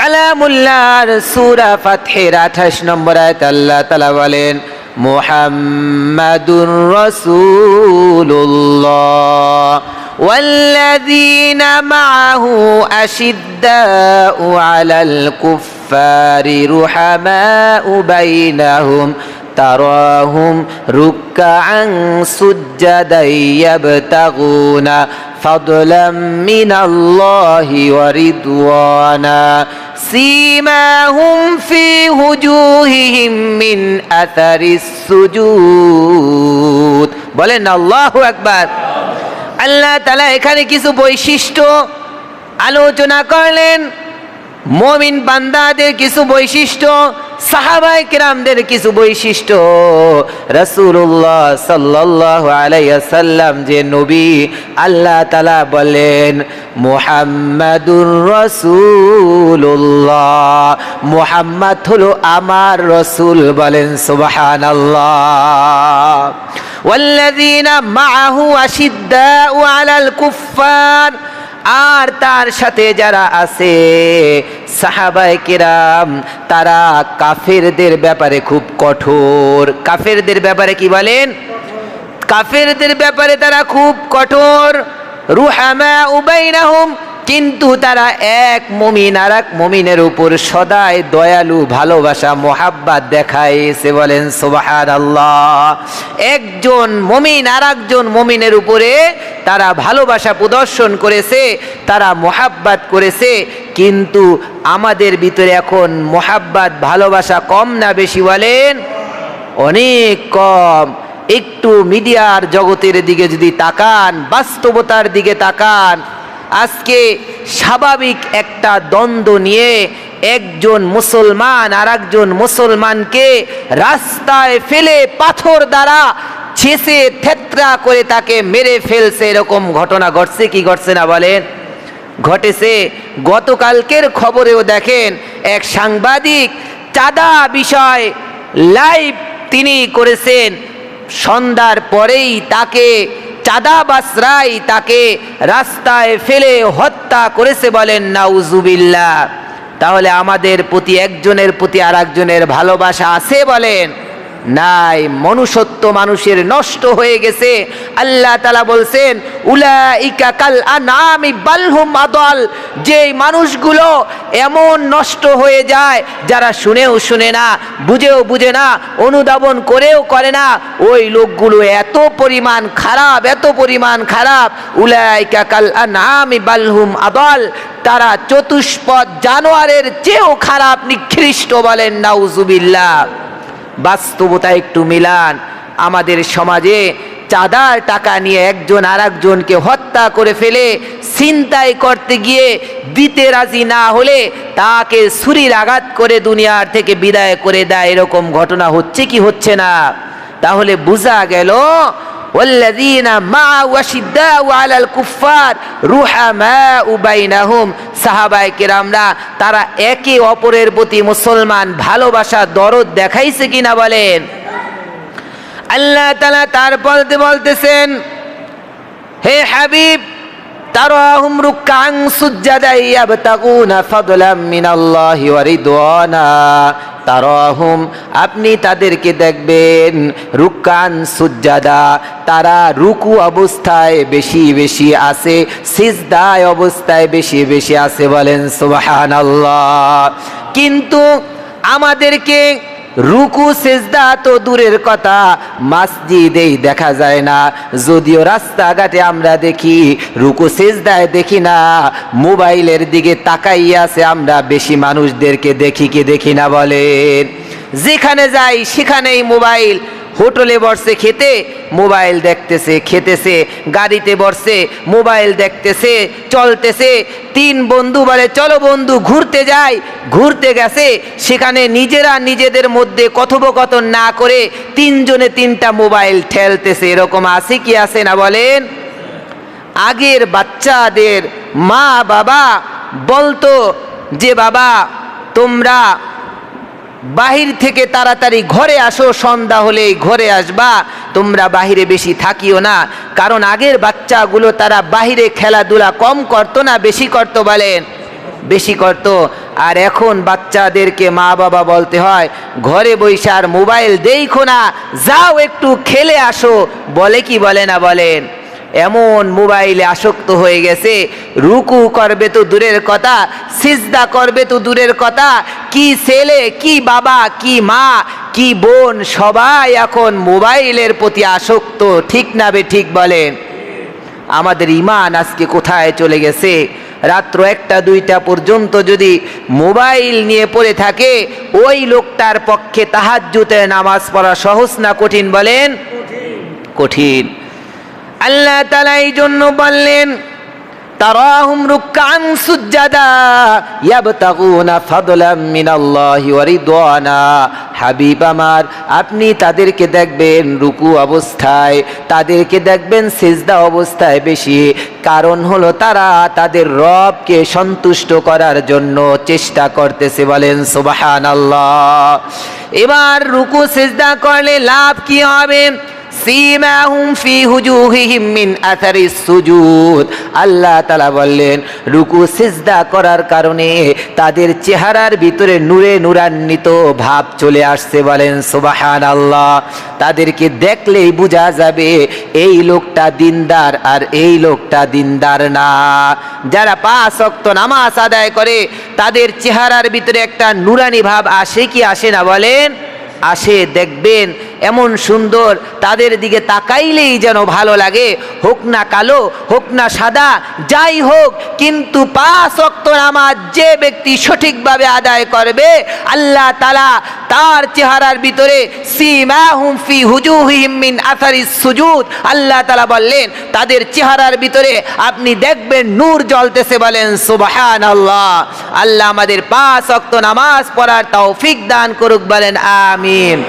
কালামুল্লাহর সূরা ফাতহের 28 নম্বর আয়াত আল্লাহ তাআলা বলেন মুহাম্মাদুর রাসূলুল্লাহ والذين معه أشداء على الكفار رحماء بينهم تراهم ركعا سجدا يبتغون فضلا من الله ورضوانا سيماهم في وجوههم من أثر السجود বলেন আল্লাহু আকবার আল্লাহ তালা এখানে কিছু বৈশিষ্ট্য আলোচনা করলেন মমিন বান্দাদের কিছু বৈশিষ্ট্য সাহাবাই কিরামদের কিছু বৈশিষ্ট্য রসুল্লাহ সাল্লাহ আলাইসাল্লাম যে নবী আল্লাহ তালা বলেন মোহাম্মদুর রসুল্লাহ মোহাম্মদ হলো আমার রসুল বলেন সুবাহান আল্লাহ والذين معه أشداء على الكفار আর তার সাথে যারা আছে সাহাবাই কিরাম, তারা কাফেরদের ব্যাপারে খুব কঠোর। কাফেরদের ব্যাপারে কি বলেন? কাফেরদের ব্যাপারে তারা খুব কঠোর। রুহামা উবাইনাহুম কিন্তু তারা এক মমিন আর এক মমিনের উপর সদাই দয়ালু, ভালোবাসা, মোহাব্বাত দেখায় সে বলেন সোবাহার আল্লাহ একজন মমিন আর একজন মমিনের উপরে তারা ভালোবাসা প্রদর্শন করেছে, তারা মোহাব্বাত করেছে, কিন্তু আমাদের ভিতরে এখন মোহাব্বাত, ভালোবাসা কম না বেশি, বলেন অনেক কম। একটু মিডিয়ার জগতের দিকে যদি তাকান, বাস্তবতার দিকে তাকান আজকে স্বাভাবিক একটা দ্বন্দ্ব নিয়ে একজন মুসলমান আর একজন মুসলমানকে রাস্তায় ফেলে পাথর দ্বারা ছেসে থেত্রা করে তাকে মেরে ফেলছে এরকম ঘটনা ঘটছে কি ঘটছে না বলেন? ঘটেছে গতকালকের খবরেও দেখেন এক সাংবাদিক চাঁদা বিষয় লাইভ তিনি করেছেন। সন্ধ্যার পরেই তাকে চাঁদাবাসরাই তাকে রাস্তায় ফেলে হত্যা করেছে বলেন, নাউজুবিল্লাহ। তাহলে আমাদের প্রতি একজনের প্রতি আর একজনের ভালোবাসা আছে বলেন। নাই, মনুষ্যত্ব মানুষের নষ্ট হয়ে গেছে। আল্লাহ তালা বলছেন, উলাইকা কাল আনামি বালহুম আদল। যে মানুষগুলো এমন নষ্ট হয়ে যায়, যারা শুনেও শুনে না, বুঝেও বুঝে না, অনুধাবন করেও করে না, ওই লোকগুলো এত পরিমাণ খারাপ, এত পরিমাণ খারাপ। উলাইকা কাল আনামি বালহুম আদল। তারা চতুষ্পদ জানোয়ারের চেয়েও খারাপ, নিকৃষ্ট বলেন, নাউজুবিল্লাহ। বাস্তবতা একটু মিলান। আমাদের সমাজে চাঁদার টাকা নিয়ে একজন আর একজনকে হত্যা করে ফেলে, ছিনতাই করতে গিয়ে দিতে রাজি না হলে তাকে ছুরির আঘাত করে দুনিয়ার থেকে বিদায় করে দেয়। এরকম ঘটনা হচ্ছে কি হচ্ছে না? তাহলে বোঝা গেল والذين معه وشداء على الكفار رحماء بينهم সাহাবায়ে কেরামরা তারা একে অপরের প্রতি মুসলমান ভালোবাসা দরদ দেখাইছে কিনা বলেন আল্লাহ তাআলা তারপর বলতেছেন হে হাবিব তারাহুম রুকান সুজ্জাদা ইয়াবতাগুনা ফাদলাম মিনাল্লাহি ওয়া রিদওয়ানা তারাহুম আপনি তাদেরকে দেখবেন, রুকান সুজ্জাদা, তারা রুকু অবস্থায় বেশি বেশি আছে, সিজদায় অবস্থায় বেশি বেশি আছে বলেন সুবহানাল্লাহ। কিন্তু আমাদেরকে রুকু, সেজদা তো দূরের কথা, মাসজিদেই দেখা যায় না। যদিও রাস্তাঘাটে আমরা দেখি, রুকু, সেজদায় দেখি না। মোবাইলের দিকে তাকাইয়া আছে আমরা, বেশি মানুষদেরকে দেখি কি দেখি না বলেন। যেখানে যাই, সেখানেই মোবাইল হোটেলে বসছে খেতে, মোবাইল দেখতেছে, খেতেছে, গাড়িতে বসছে মোবাইল দেখতেছে, চলতেছে, তিন বন্ধু বলে, চলো বন্ধু, ঘুরতে যাই। ঘুরতে গেছে, সেখানে নিজেরা নিজেদের মধ্যে কথোপকথন না করে তিনজনে তিনটা মোবাইল ঠেলতেছে। এরকম আছে কি আছে না বলেন? আগের বাচ্চাদের মা বাবা বলতো যে, বাবা, তোমরা বাহির থেকে তাড়াতাড়ি ঘরে আসো, সন্ধ্যা হলেই ঘরে আসবা। তোমরা বাহিরে বেশি থাকিও না, কারণ আগের বাচ্চাগুলো তারা বাহিরে খেলাধুলা কম করতো না, বেশি করতো বলেন। বেশি করতো। আর এখন বাচ্চাদেরকে মা বাবা বলতে হয়, ঘরে বসে আর মোবাইল দেখো না, যাও একটু খেলে আসো। বলে কি বলে না বলেন? এমন মোবাইলে আসক্ত হয়ে গেছে, রুকু করবে তো দূরের কথা, সিজদা করবে তো দূরের কথা, কি ছেলে, কি বাবা, কি মা, কি বোন, সবাই এখন মোবাইলের প্রতি আসক্ত, ঠিক না বে ঠিক বলেন? আমাদের ইমান আজকে কোথায় চলে গেছে? রাত্র একটা, দুইটা পর্যন্ত যদি মোবাইল নিয়ে পড়ে থাকে, ওই লোকটার পক্ষে তাহাজ্জুতে নামাজ পড়া সহজ না কঠিন বলেন? কঠিন। আল্লাহ তালা এই জন্য বললেন হাবিব আমার, আপনি তাদেরকে দেখবেন রুকু অবস্থায়, তাদেরকে দেখবেন সিজদা অবস্থায় বেশি। কারণ হলো তারা তাদের রবকে সন্তুষ্ট করার জন্য চেষ্টা করতেছে বলেন সুবহানাল্লাহ। এবার রুকু সিজদা করলে লাভ কি হবে? সিমাহুম ফি হুজুহিহিম মিন আথারিস সুজুদ। আল্লাহ তাআলা বললেন, রুকু, সিজদা করার কারণে তাদের চেহারার ভিতরে নূরে নূরান্বিত ভাব চলে আসছে বলেন সুবহানাল্লাহ। তাদেরকে দেখলেই বোঝা যাবে, এই লোকটা দিনদার আর এই লোকটা দিনদার না। যারা পাঁচ ওয়াক্ত নামাজ আদায় করে, তাদের চেহারার ভিতরে একটা নুরানি ভাব আসে কি আসে না বলেন? আসে, দেখবেন এমন সুন্দর, তাদের দিকে তাকাইলেই যেন ভালো লাগে। হোক না কালো, হোক না সাদা, যাই হোক, কিন্তু পাঁচ অক্ত নামাজ যে ব্যক্তি সঠিকভাবে আদায় করবে, আল্লাহ তালা তার চেহারার ভিতরে মিন সুজুদ, আল্লাহ তালা বললেন, তাদের চেহারার ভিতরে আপনি দেখবেন নূর জ্বলতেছে বলেন সুবহান আল্লাহ আল্লাহ আমাদের পাঁচ অক্ত নামাজ পড়ার তৌফিক দান করুক বলেন, আমিন।